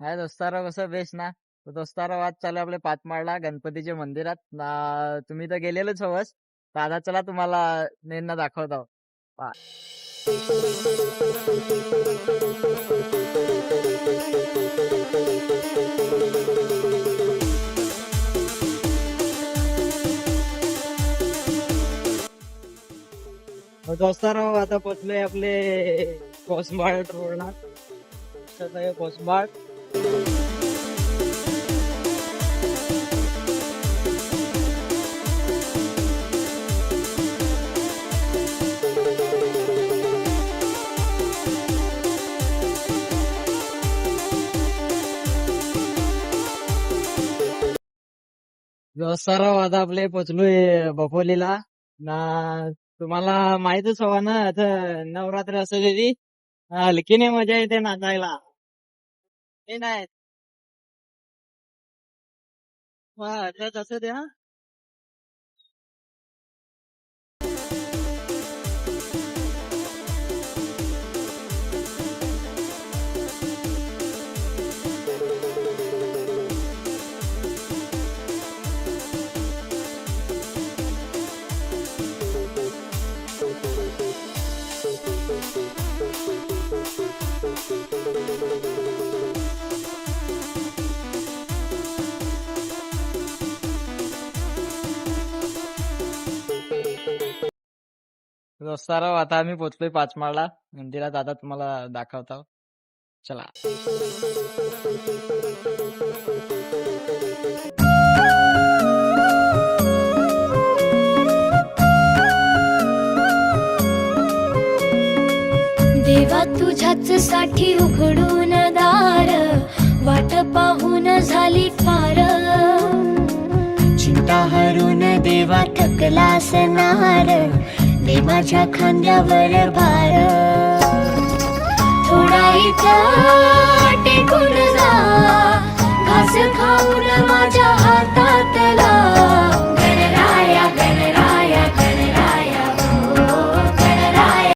हाय दोस्तारो कसं बेस ना? तर दोस्तारो आज चालू आपले पाचमाळला गणपतीच्या मंदिरात. ना तुम्ही तर गेलेलोच हवस. तर आता चला तुम्हाला नेना दाखवतो पहा. तर दोस्तारो आता पोचलोय आपले कोसंबाळ रोडला तसंच दोस्तारो आता आपले पोचलोय बपोलीला ना तुम्हाला माहितच हवा ना आता नवरात्र असं तरी हलकीने मजा येते नाचायला. हे नाही. वा, तसं द्या दोस्तारो आता आम्ही पोचलोय पाचमाळला. मंदिरात आता तुम्हाला दाखवतो चला. देवा तुझ्याच साठी उघडून दार वाट पाहून झाली फार. चिंता हरून देवा थकला असणार दे माझ्या खांद्यावर भार थोडा इथं टेकून